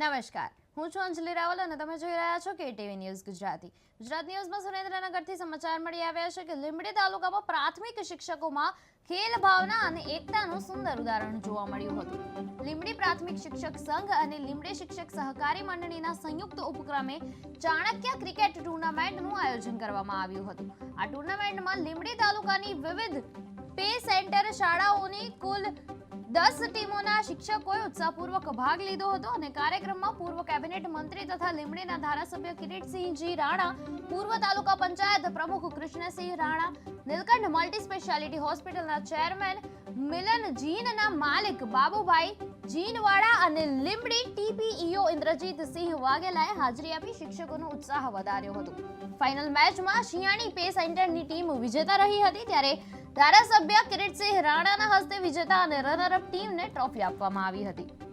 નમસ્કાર. હું છું અંજલિ રાવલ અને તમે જોઈ રહ્યા છો કે ટીવી ન્યૂઝ ગુજરાતી. ગુજરાત ન્યૂઝમાં સુરેન્દ્રનગરથી સમાચાર મળી આવ્યા છે કે લીંબડી તાલુકામાં પ્રાથમિક શિક્ષકોમાં ખેલ ભાવના અને એકતાનું સુંદર ઉદાહરણ જોવા મળ્યું હતું. લીંબડી પ્રાથમિક શિક્ષક સંઘ અને લીંબડી શિક્ષક સહકારી મંડળીના સંયુક્ત ઉપક્રમે ચાણક્ય ક્રિકેટ ટુર્નામેન્ટનું આયોજન કરવામાં આવ્યું હતું. આ ટુર્નામેન્ટમાં લીંબડી તાલુકાની વિવિધ પે સેન્ટર શાળાઓની કુલ દસ ટીમોના શિક્ષકોએ ઉત્સાહપૂર્વક ભાગ લીધો હતો અને કાર્યક્રમમાં પૂર્વ કેબિનેટ મંત્રી તથા લીમડીના ધારાસભ્ય કિરીટસિંહજી રાણા, પૂર્વ તાલુકા પંચાયત પ્રમુખ કૃષ્ણસિંહ રાણા, નીલકંઠ મલ્ટી સ્પેશિયાલિટી હોસ્પિટલના ચેરમેન મિલન જીનના માલિક બાબુભાઈ જીનવાડા અને લીમડી ટીપીઈઓ ઇન્દ્રજીત સિંહ વાઘેલાએ હાજરી આપી શિક્ષકોનો ઉત્સાહ વધાર્યો હતો. ફાઇનલ મેચમાં શિયાણી પે સેન્ટરની ટીમ વિજેતા રહી હતી ત્યારે ધારાસભ્ય કિરીટસિંહ રાણાના હસ્તે વિજેતા અને રનરઅપ ટીમને ટ્રોફી આપવામાં આવી હતી.